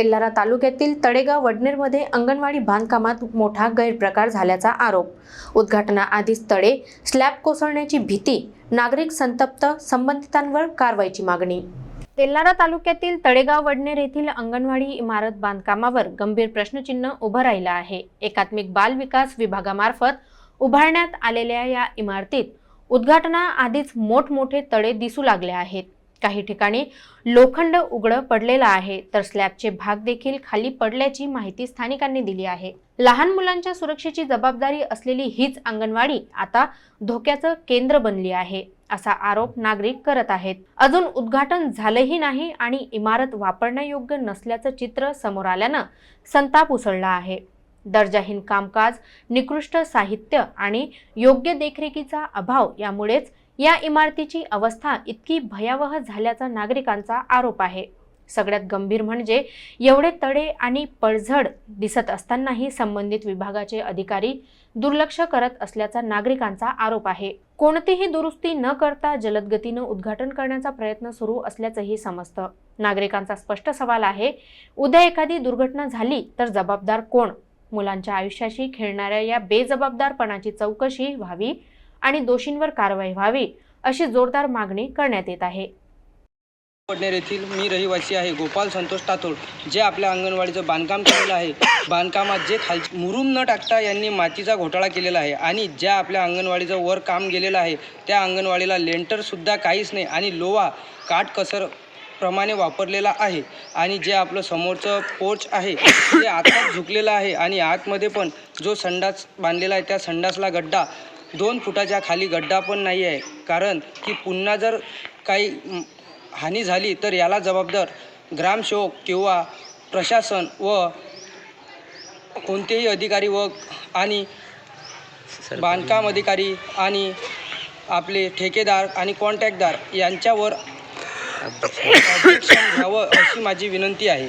तेल्लारा तालुक्यातील तळेगाव वडनेरमध्ये अंगणवाडी बांधकामात मोठा गैरप्रकार झाल्याचा आरोप. उद्घाटनाआधीच तळे स्लॅब कोसळण्याची भीती नागरिक संतप्त संबंधितांवर कारवाईची मागणी. तेल्लारा तालुक्यातील तळेगाव वडनेर येथील अंगणवाडी इमारत बांधकामावर गंभीर प्रश्नचिन्ह उभं राहिलं आहे. एकात्मिक बाल विकास विभागामार्फत उभारण्यात आलेल्या या इमारतीत उद्घाटनाआधीच मोठमोठे तळे दिसू लागले आहेत. काही ठिकाणी लोखंड उघडं पडलेलं आहे तर स्लॅबचे भाग देखील खाली पडल्याची माहिती स्थानिकांनी दिली आहे. लहान मुलांच्या सुरक्षेची जबाबदारी असलेली हीच अंगणवाडी आता धोक्याचं केंद्र बनली आहे असा आरोप नागरिक करत आहेत. अजून उद्घाटन झालंही नाही आणि इमारत वापरण्यायोग्य नसल्याचं चित्र समोर आल्यानं संताप उसळला आहे. दर्जाहीन कामकाज निकृष्ट साहित्य आणि योग्य देखरेखीचा अभाव यामुळेच या इमारतीची अवस्था इतकी भयावह झाल्याचा नागरिकांचा आरोप आहे. सगळ्यात गंभीर म्हणजे एवढे तडे आणि पडझड दिसत असतानाही संबंधित विभागाचे अधिकारी दुर्लक्ष करत असल्याचा नागरिकांचा आरोप आहे. कोणतीही दुरुस्ती न करता जलद गतीनं उद्घाटन करण्याचा प्रयत्न सुरू असल्याचंही समजतं. नागरिकांचा स्पष्ट सवाल आहे उद्या एखादी दुर्घटना झाली तर जबाबदार कोण? मुलांच्या आयुष्याशी खेळणाऱ्या या बेजबाबदारपणाची चौकशी व्हावी आणि दोषींवर कारवाई व्हावी अशी जोरदार मागणी करण्यात येत आहे. पडनेर येथील मी रहिवासी आहे गोपाल संतोष तातोड जे आपल्या अंगणवाडीचं बांधकाम केलेलं आहे. बांधकामात जे खाल मुरुम न टाकता यांनी मातीचा घोटाळा केलेला आहे आणि ज्या आपल्या अंगणवाडीचं वर काम गेलेलं आहे त्या अंगणवाडीला लेंटरसुद्धा काहीच नाही आणि लोवा काटकसर प्रमाणे वापरलेला आहे आणि जे आपलं समोरचं पोर्च आहे ते आताच झुकलेलं आहे आणि आतमध्ये पण जो संडास बांधलेला आहे त्या संडासला गड्डा दोन फुटाच्या खाली गड्डा पण नाही आहे. कारण की पुन्हा जर काही हानी झाली तर याला जबाबदार ग्रामसेवक किंवा प्रशासन व कोणतेही अधिकारी व आणि बांधकाम अधिकारी आणि आपले ठेकेदार आणि कॉन्ट्रॅक्टदार यांच्यावर घ्यावं अशी माझी विनंती आहे.